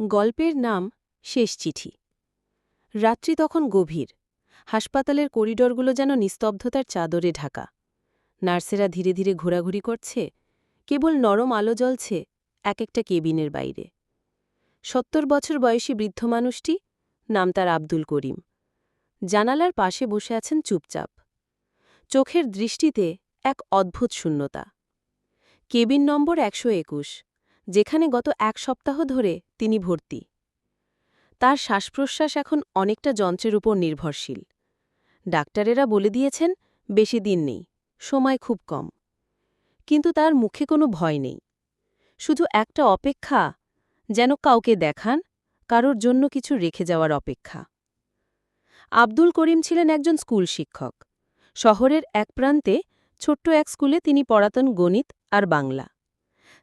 গল্পের নাম শেষ চিঠি। রাত্রি তখন গভীর। হাসপাতালের করিডরগুলো যেন নিস্তব্ধতার চাদরে ঢাকা। নার্সেরা ধীরে ধীরে ঘোরাঘুরি করছে, কেবল নরম আলো জ্বলছে এক একটা কেবিনের বাইরে। সত্তর বছর বয়সী বৃদ্ধ মানুষটি, নাম তার আব্দুল করিম। জানালার পাশে বসে আছেন চুপচাপ। চোখের দৃষ্টিতে এক অদ্ভুত শূন্যতা। কেবিন নম্বর একশো একুশ। যেখানে গত এক সপ্তাহ ধরে তিনি ভর্তি। তার শ্বাসপ্রশ্বাস এখন অনেকটা যন্ত্রের উপর নির্ভরশীল। ডাক্তারেরা বলে দিয়েছেন, বেশি দিন নেই, সময় খুব কম। কিন্তু তার মুখে কোনো ভয় নেই। শুধু একটা অপেক্ষা, যেন কাউকে দেখান, কারোর জন্য কিছু রেখে যাওয়ার অপেক্ষা। আব্দুল করিম ছিলেন একজন স্কুল শিক্ষক। শহরের এক প্রান্তে ছোট্ট এক স্কুলে তিনি পড়াতেন গণিত আর বাংলা।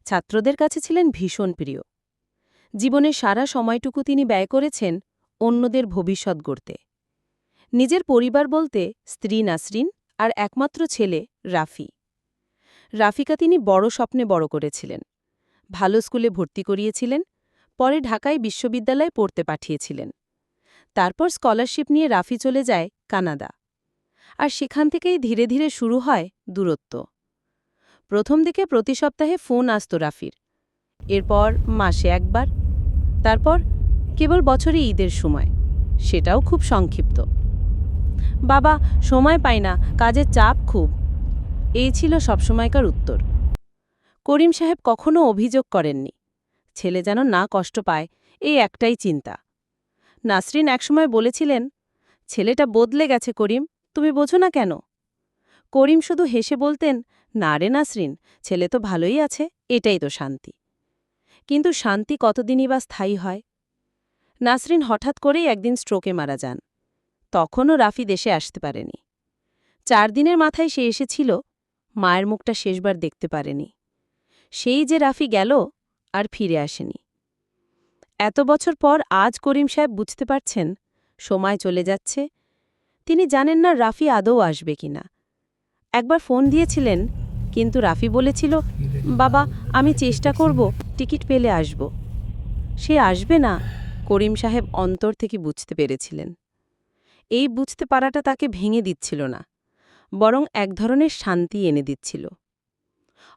ছাত্রদের কাছে ছিলেন ভীষণ প্রিয়। জীবনের সারা সময়টুকু তিনি ব্যয় করেছেন অন্যদের ভবিষ্যৎ গড়তে। নিজের পরিবার বলতে স্ত্রী নাসরিন আর একমাত্র ছেলে রাফি। রাফিকা তিনি বড় স্বপ্নে বড় করেছিলেন। ভালো স্কুলে ভর্তি করিয়েছিলেন, পরে ঢাকায় বিশ্ববিদ্যালয়ে পড়তে পাঠিয়েছিলেন। তারপর স্কলারশিপ নিয়ে রাফি চলে যায় কানাডা। আর সেখান থেকেই ধীরে ধীরে শুরু হয় দূরত্ব। প্রথম দিকে প্রতি সপ্তাহে ফোন আসত রাফির। এরপর মাসে একবার, তারপর কেবল বছরে ঈদের সময়। সেটাও খুব সংক্ষিপ্ত। বাবা, সময় পাই না, কাজের চাপ খুব। এই ছিল সবসময়কার উত্তর। করিম সাহেব কখনো অভিযোগ করেননি। ছেলে যেন না কষ্ট পায় এই একটাই চিন্তা। নাসরিন একসময় বলেছিলেন, ছেলেটা বদলে গেছে করিম, তুমি বোঝো না কেন? করিম শুধু হেসে বলতেন, না রে নাসরিন, ছেলে তো ভালোই আছে, এটাই তো শান্তি। কিন্তু শান্তি কতদিনই বা স্থায়ী হয়? নাসরিন হঠাৎ করেই একদিন স্ট্রোকে মারা যান। তখনও রাফি দেশে আসতে পারেনি। চার দিনের মাথায় সে এসেছিল, মায়ের মুখটা শেষবার দেখতে পারেনি। সেই যে রাফি গেল, আর ফিরে আসেনি। এত বছর পর আজ করিম সাহেব বুঝতে পারছেন, সময় চলে যাচ্ছে, তিনি জানেন না রাফি আদৌ আসবে কিনা। একবার ফোন দিয়েছিলেন, কিন্তু রাফি বলেছিল, বাবা, আমি চেষ্টা করব, টিকিট পেলে আসব। সে আসবে না? করিম সাহেব অন্তর থেকে বুঝতে পেরেছিলেন। এই বুঝতে পারাটা তাকে ভেঙে দিচ্ছিল না, বরং এক ধরনের শান্তি এনে দিচ্ছিল।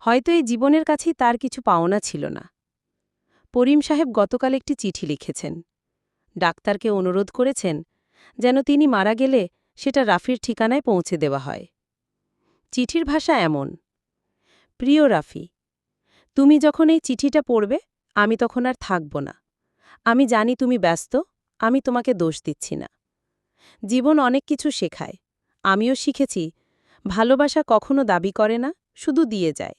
হয়তো এই জীবনের কাছেই তার কিছু পাওনা ছিল না। করিম সাহেব গতকাল একটি চিঠি লিখেছেন। ডাক্তারকে অনুরোধ করেছেন, যেন তিনি মারা গেলে সেটা রাফির ঠিকানায় পৌঁছে দেওয়া হয়। চিঠির ভাষা এমন। প্রিয় রাফি, তুমি যখন এই চিঠিটা পড়বে, আমি তখন আর থাকব না। আমি জানি তুমি ব্যস্ত, আমি তোমাকে দোষ দিচ্ছি না। জীবন অনেক কিছু শেখায়। আমিও শিখেছি, ভালোবাসা কখনো দাবি করে না, শুধু দিয়ে যায়।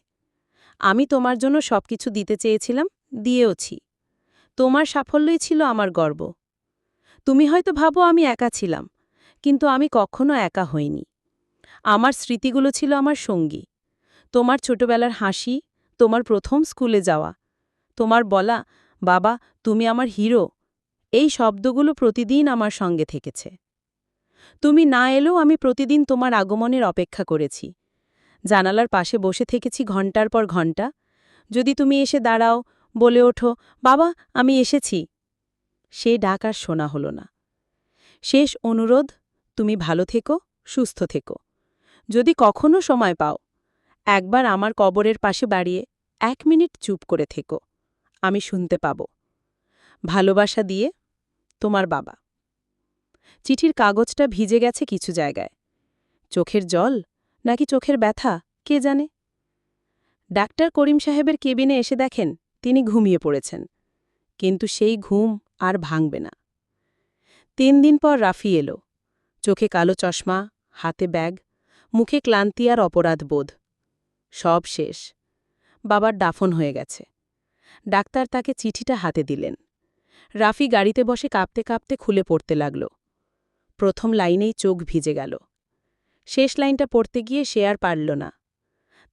আমি তোমার জন্য সব কিছু দিতে চেয়েছিলাম, দিয়েওছি। তোমার সাফল্যই ছিল আমার গর্ব। তুমি হয়তো ভাবো আমি একা ছিলাম, কিন্তু আমি কখনো একা হইনি। আমার স্মৃতিগুলো ছিল আমার সঙ্গী। তোমার ছোটবেলার হাসি, তোমার প্রথম স্কুলে যাওয়া, তোমার বলা, বাবা, তুমি আমার হিরো। এই শব্দগুলো প্রতিদিন আমার সঙ্গে থেকেছে। তুমি না এলেও আমি প্রতিদিন তোমার আগমনের অপেক্ষা করেছি। জানালার পাশে বসে থেকেছি ঘণ্টার পর ঘণ্টা। যদি তুমি এসে দাঁড়াও, বলে ওঠো, বাবা, আমি এসেছি। সে ডাক আর শোনা হল না। শেষ অনুরোধ, তুমি ভালো থেকো, সুস্থ থেকো। যদি কখনো সময় পাও, একবার আমার কবরের পাশে বাড়িয়ে এক মিনিট চুপ করে থেকো, আমি শুনতে পাব। ভালোবাসা দিয়ে তোমার বাবা। চিঠির কাগজটা ভিজে গেছে কিছু জায়গায়। চোখের জল নাকি চোখের ব্যথা, কে জানে? ডাক্তার করিম সাহেবের কেবিনে এসে দেখেন তিনি ঘুমিয়ে পড়েছেন, কিন্তু সেই ঘুম আর ভাঙবে না। তিন দিন পর রাফি এলো, চোখে কালো চশমা, হাতে ব্যাগ মুখে ক্লান্তি আর অপরাধ বোধ সব শেষ। বাবার দাফন হয়ে গেছে। ডাক্তার তাকে চিঠিটা হাতে দিলেন। রাফি গাড়িতে বসে কাঁপতে কাঁপতে খুলে পড়তে লাগল। প্রথম লাইনেই চোখ ভিজে গেল। শেষ লাইনটা পড়তে গিয়ে সে আর পারল না।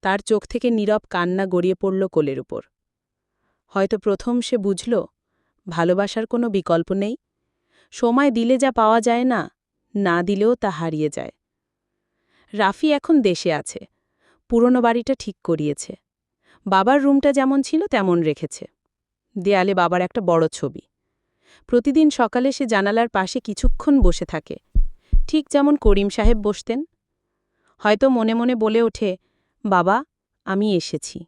তার চোখ থেকে নীরব কান্না গড়িয়ে পড়ল কোলের উপর। হয়তো প্রথম সে বুঝল, ভালোবাসার কোনো বিকল্প নেই। সময় দিলে যা পাওয়া যায় না না দিলেও তা হারিয়ে যায়। রাফি এখন দেশে আছে। পুরনো বাড়িটা ঠিক করিয়েছে। বাবার রুমটা যেমন ছিল তেমন রেখেছে। দেয়ালে বাবার একটা বড় ছবি। প্রতিদিন সকালে সে জানালার পাশে কিছুক্ষণ বসে থাকে। ঠিক যেমন করিম সাহেব বসতেন। হয়তো মনে মনে বলে ওঠে, বাবা, আমি এসেছি।